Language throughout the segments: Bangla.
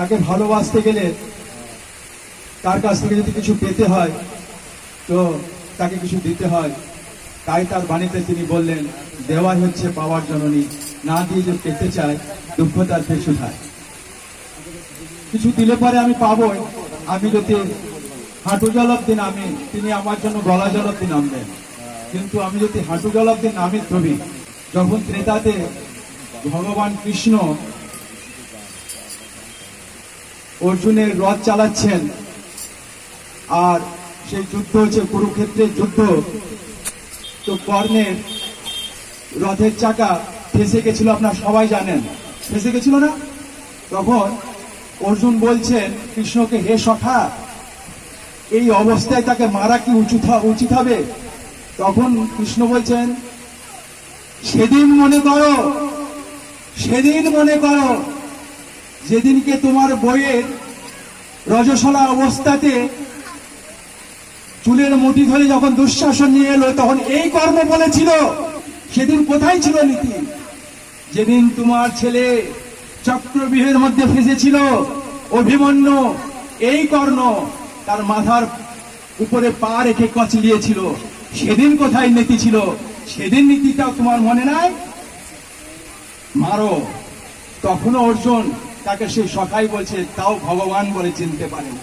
তাকে ভালোবাসতে গেলে তার কাছ থেকে যদি কিছু পেতে হয়, তো তাকে কিছু দিতে হয়। তাই তার বাণীতে তিনি বললেন, দেওয়াই হচ্ছে পাওয়ার জননী। না দিয়ে যে পেতে চায়, দুঃখ তার পেছু খায় কিছু দিলে পরে আমি পাবোই। আমি যদি হাঁটু জল অব্দি নামি, তিনি আমার জন্য গলা জল অব্দি নামবেন। কিন্তু আমি যদি হাঁটু জল অব্দি নামি তবে যখন ত্রেতাতে ভগবান কৃষ্ণ অর্জুনের রথ চালাচ্ছেন। আর সেই যুদ্ধ হচ্ছে কুরুক্ষেত্রের যুদ্ধ। তো কর্ণের রথের চাকা ফেসে গেছিল, আপনার সবাই জানেন। ফেসে গেছিল না? তখন অর্জুন বলছেন, কৃষ্ণকে হে সখা, এই অবস্থায় তাকে মারা কি উচিত উচিত হবে? তখন কৃষ্ণ বলছেন, সেদিন মনে করো, সেদিন মনে করো যেদিনকে তোমার বইয়ের রজসলা অবস্থাতে চুলের মুঠি ধরে যখন দুঃশাসন নিয়ে এলো, তখন এই কর্ম বলেছিল, সেদিন কোথায় ছিল নীতি? যেদিন তোমার ছেলে চক্রবিহের মধ্যে ফেসেছিল, অভিমন্যু, এই কর্ণ তার মাথার উপরে পা রেখে কচলিয়েছিল। সেদিন কোথায় নীতি ছিল? সেদিন নীতিটাও তোমার মনে নাই? মারো, তখনও অর্জুন তাকে সেই সখাই বলছে, তাও ভগবান বলে চিনতে পারেনি।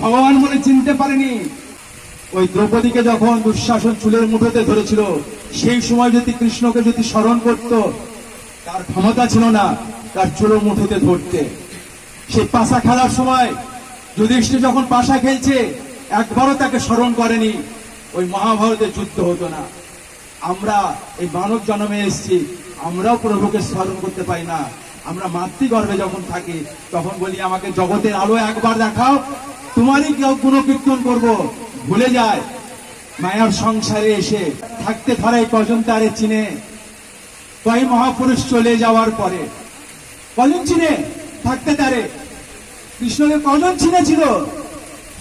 ভগবান বলে চিনতে পারেনি। ওই দ্রৌপদীকে যখন দুঃশাসন চুলের মুঠোতে ধরেছিল, সেই সময় যদি কৃষ্ণকে যদি স্মরণ করত, তার ক্ষমতা ছিল না তার চুলের মুঠোতে ধরতে। সেই পাশা খেলার সময় যুধিষ্ঠির যখন পাশা খেলছে, একবারও তাকে স্মরণ করেনি। ওই মহাভারতের যুদ্ধ হতো না। আমরা এই মানব জন্মে এসেছি, আমরাও প্রভুকে স্মরণ করতে পাই না। আমরা মাতৃগর্ভে যখন থাকি, তখন বলি, আমাকে জগতের আলো একবার দেখাও, তোমারই কেউ কোনো কীর্তন করব, ভুলে যায়। মায়ার সংসারে এসে থাকতে ধরে কজন তারে চিনে? কয় মহাপুরুষ চলে যাওয়ার পরে? কজন চিনে? থাকতে তারে। কৃষ্ণকে কজন চিনেছিল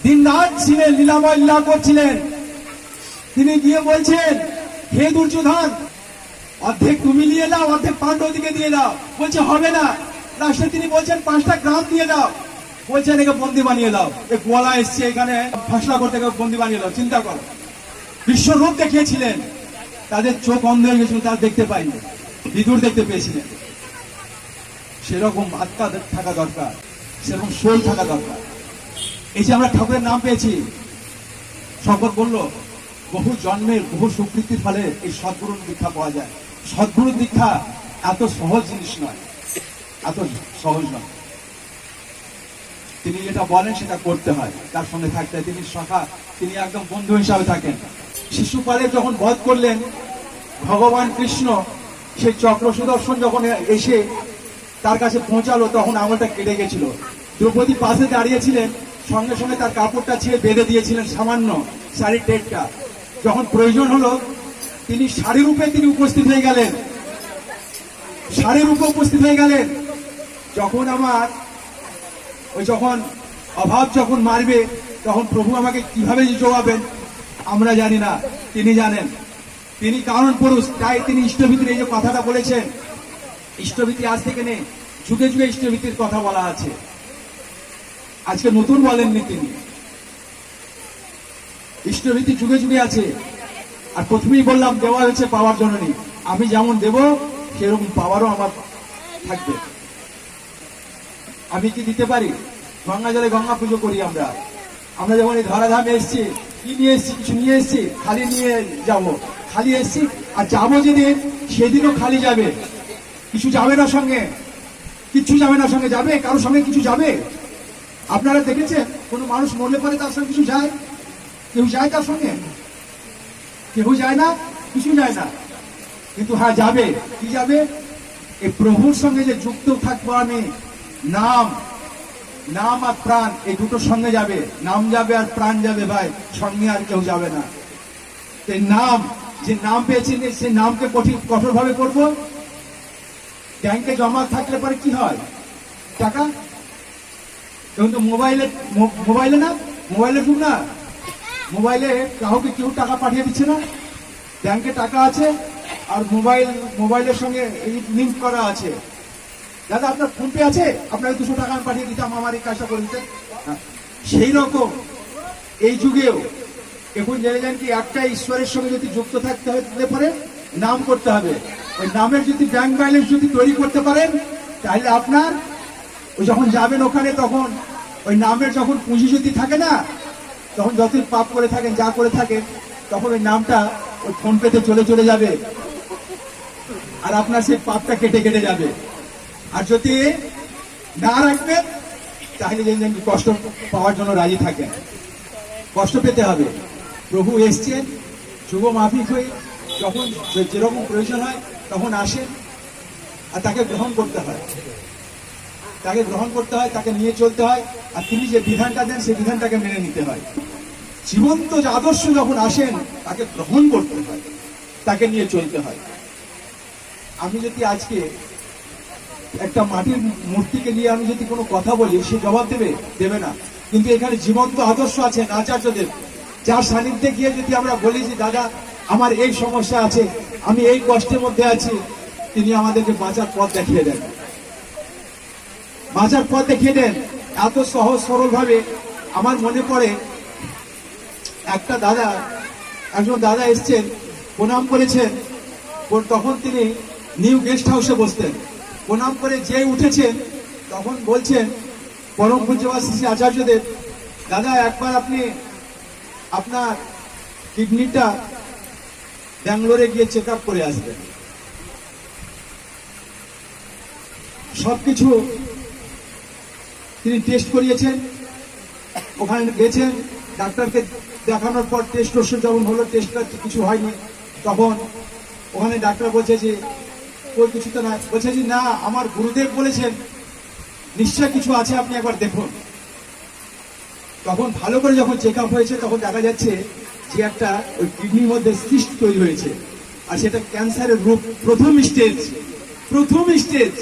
দিন রাত ছিলেন লীলাময় লীলা করছিলেন। তিনি গিয়ে বলছেন, হে দুর্যোধন অর্ধেক তুমি নিয়ে দাও অর্ধেক পাণ্ডবদিকে দিয়ে দাও বলছে, হবে না। লাস্টে তিনি বলছেন, পাঁচটা গ্রাম দিয়ে দাও বলছেন একে বন্দি বানিয়ে দাও এ গোয়ালা এসছে এখানে, ফসলা করতে বন্দি বানিয়ে দাও চিন্তা করো। বিশ্বরূপ দেখিয়েছিলেন তাদের চোখ অন্ধ হয়ে গেছিল, তারা দেখতে পায়নি। বিদুর দেখতে পেয়েছিলেন। সেরকম আত্মা থাকা দরকার, সেরকম সোল থাকা দরকার। এই যে আমরা ঠাকুরের নাম পেয়েছি, শঙ্কর বলল, বহু জন্মের, বহু সুকৃতির ফলে এই সদ্গুরুর দীক্ষা পাওয়া যায়। সদ্গুরুর দীক্ষা এত সহজ জিনিস নয়, এত সহজ নয়। তিনি যেটা বলেন সেটা করতে হয়, তার সঙ্গে থাকতে তিনি সখা, তিনি একদম বন্ধু হিসাবে থাকেন। শিশুপালে যখন বধ করলেন, ভগবান কৃষ্ণ সেই চক্র সুদর্শন যখন এসে তার কাছে পৌঁছালো, তখন আঙুলটা কেটে গেছিল। দ্রৌপদী পাশে দাঁড়িয়েছিলেন, সঙ্গে সঙ্গে তার কাপড়টা ছিঁড়ে বেঁধে দিয়েছিলেন সামান্য শাড়ির টেকটা যখন প্রয়োজন হলো তিনি শাড়ি রূপে তিনি উপস্থিত হয়ে গেলেন। শাড়ি রূপে উপস্থিত হয়ে গেলেন। যখন আমার ওই যখন অভাব যখন মারবে, তখন প্রভু আমাকে কীভাবে যে জবাবেন আমরা জানি না। তিনি জানেন। তিনি কারণ পুরুষ, তাই তিনি ইষ্টভীতির এই যে কথাটা বলেছেন, ইষ্টভীতি আজ থেকে নেই। যুগে যুগে ইষ্টভীতির কথা বলা আছে। আজকে নতুন বলেননি তিনি। ইষ্টভীতি যুগে যুগে আছে। আর প্রথমেই বললাম দেওয়া হয়েছে পাওয়ার জন্য নেই। আমি যেমন দেব, সেরকম পাওয়ারও আমার থাকবে। আমি কি দিতে পারি? গঙ্গা জলে গঙ্গা পুজো করি আমরা। আমরা যখন এই ধরাধামে এসছি, কি নিয়ে এসছি? কিছু নিয়ে এসছি? খালি নিয়ে যাব। খালি এসছি? আর যাব যেদিন, সেদিনও খালি যাবে। কিছু যাবে না সঙ্গে। কিচ্ছু যাবে না সঙ্গে। যাবে? কারোর সঙ্গে কিছু যাবে? আপনারা দেখেছেন? কোনো মানুষ মরলে পরে তার সঙ্গে কিছু যায়? কেউ যায় তার সঙ্গে? কেউ যায় না, কিছু যায় না। কিন্তু হ্যাঁ যাবে। কি যাবে? এই প্রভুর সঙ্গে যে যুক্ত থাকব আমি, নাম নাম আর প্রাণ, এই দুটোর সঙ্গে যাবে। নাম যাবে আর প্রাণ যাবে ভাই, সঙ্গে আর কেউ যাবে না। এই নাম, যে নাম পেয়েছি সেই নামকে কঠিন কঠোর ভাবে করব। ব্যাংকে জমা থাকলে পরে কি হয়? টাকা? এখন তো, মোবাইলে মোবাইলে না? মোবাইলে ঢুক না? মোবাইলে কাউকে কেউ টাকা পাঠিয়ে দিচ্ছে না। ব্যাংকে টাকা আছে আর মোবাইল, মোবাইলের সঙ্গে লিঙ্ক করা আছে। দাদা, আপনার ফোন পে আছে? আপনাকে দুশো টাকা আমি পাঠিয়ে দিতাম, আমার এই কাজটা করে দিতেন। হ্যাঁ। সেই রকম এই যুগেও এখন জেনে যান কি একটা ঈশ্বরের সঙ্গে যদি যুক্ত থাকতে হতে পারে, নাম করতে হবে। ওই নামের যদি ব্যাংক ব্যালেন্স যদি তৈরি করতে পারেন, তাহলে আপনার, ওই যখন যাবেন ওখানে তখন, ওই নামের যখন পুঁজি যদি থাকে না তখন যতই পাপ করে থাকেন, যা করে থাকেন, তখন ওই নামটা ওই ফোন পেতে চলে চলে যাবে। আর আপনার সেই পাপটা কেটে কেটে যাবে। আর যদি না রাখবেন, তাহলে কি কষ্ট পাওয়ার জন্য রাজি থাকেন। কষ্ট পেতে হবে। প্রভু এসছেন যুব মাফিক হয়ে যখন যেরকম প্রয়োজন হয়, তখন আসেন আর তাকে গ্রহণ করতে হয়। তাকে গ্রহণ করতে হয়, তাকে নিয়ে চলতে হয়, আর তিনি যে বিধানটা দেন, সেই বিধানটাকে মেনে নিতে হয়। জীবন্ত যে আদর্শ যখন আসেন, তাকে গ্রহণ করতে হয়, তাকে নিয়ে চলতে হয়। আমি যদি আজকে একটা মাটির মূর্তিকে নিয়ে আমি যদি কোনো কথা বলি, সে জবাব দেবে? দেবে না। কিন্তু এখানে জীবন্ত আদর্শ আছেন আচার্যদেব যার সান্নিধ্যে গিয়ে যদি আমরা বলি যে, দাদা, আমার এই সমস্যা আছে, আমি এই কষ্টের মধ্যে আছি, তিনি আমাদেরকে বাঁচার পথ দেখিয়ে দেন। বাঁচার পথ দেখিয়ে দেন। এত সহজ সরল ভাবে আমার মনে পড়ে, একটা দাদা, একজন দাদা এসছেন, প্রণাম করেছেন। তখন তিনি নিউ গেস্ট হাউসে বসতেন। প্রণাম করে যে উঠেছেন, তখন বলছেন, পরম পূজ্যবাদ শ্রী আচার্যদেব, দাদা, একবার আপনি আপনার কিডনিটা ব্যাঙ্গালোরে গিয়ে চেক করে আসবেন। সবকিছু তিনি টেস্ট করিয়েছেন, ওখানে গেছেন, ডাক্তারকে দেখানোর পর টেস্ট ওষুধ যখন হলো টেস্টটা কিছু হয়নি। তখন ওখানে ডাক্তার বলছে যে, ওই কিছু তো না বলছে যে, না, আমার গুরুদেব বলেছেন, নিশ্চয় কিছু আছে, আপনি একবার দেখুন। তখন ভালো করে যখন চেক আপ হয়েছে, তখন দেখা যাচ্ছে যে একটা ওই কিডনির মধ্যে সিস্ট তৈরি হয়েছে। আর সেটা ক্যান্সারের রূপ, প্রথম স্টেজ প্রথম স্টেজ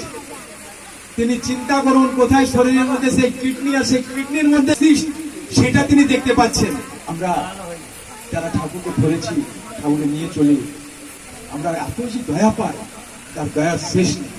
তিনি চিন্তা করুন কোথায় শরীরের মধ্যে সেই কিডনি আর সেই কিডনির মধ্যে সেটা তিনি দেখতে পাচ্ছেন। আমরা যারা ঠাকুরকে ধরেছি, ঠাকুরকে নিয়ে চলি, আমরা এত যে দয়া পাই, তার দয়ার শেষ নেই।